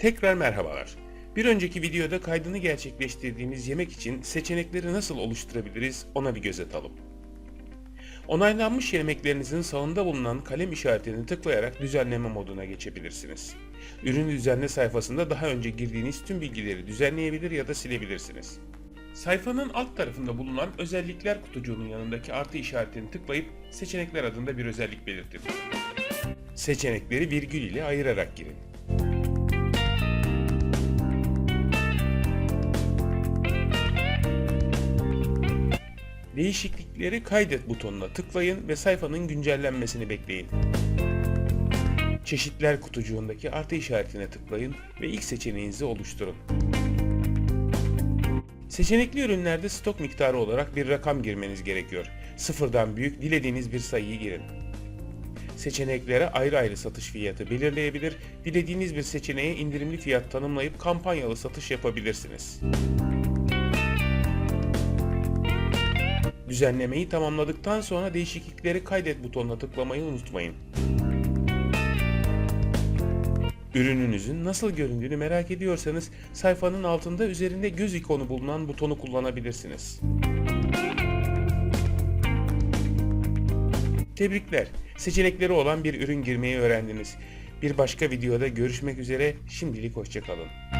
Tekrar merhabalar. Bir önceki videoda kaydını gerçekleştirdiğimiz yemek için seçenekleri nasıl oluşturabiliriz ona bir göz atalım. Onaylanmış yemeklerinizin sağında bulunan kalem işaretini tıklayarak düzenleme moduna geçebilirsiniz. Ürünü düzenle sayfasında daha önce girdiğiniz tüm bilgileri düzenleyebilir ya da silebilirsiniz. Sayfanın alt tarafında bulunan özellikler kutucuğunun yanındaki artı işaretini tıklayıp seçenekler adında bir özellik belirtin. Seçenekleri virgül ile ayırarak girin. Değişiklikleri kaydet butonuna tıklayın ve sayfanın güncellenmesini bekleyin. Çeşitler kutucuğundaki artı işaretine tıklayın ve ilk seçeneğinizi oluşturun. Seçenekli ürünlerde stok miktarı olarak bir rakam girmeniz gerekiyor. Sıfırdan büyük dilediğiniz bir sayıyı girin. Seçeneklere ayrı ayrı satış fiyatı belirleyebilir, dilediğiniz bir seçeneğe indirimli fiyat tanımlayıp kampanyalı satış yapabilirsiniz. Düzenlemeyi tamamladıktan sonra değişiklikleri kaydet butonuna tıklamayı unutmayın. Ürününüzün nasıl göründüğünü merak ediyorsanız sayfanın altında üzerinde göz ikonu bulunan butonu kullanabilirsiniz. Tebrikler. Seçenekleri olan bir ürün girmeyi öğrendiniz. Bir başka videoda görüşmek üzere. Şimdilik hoşçakalın.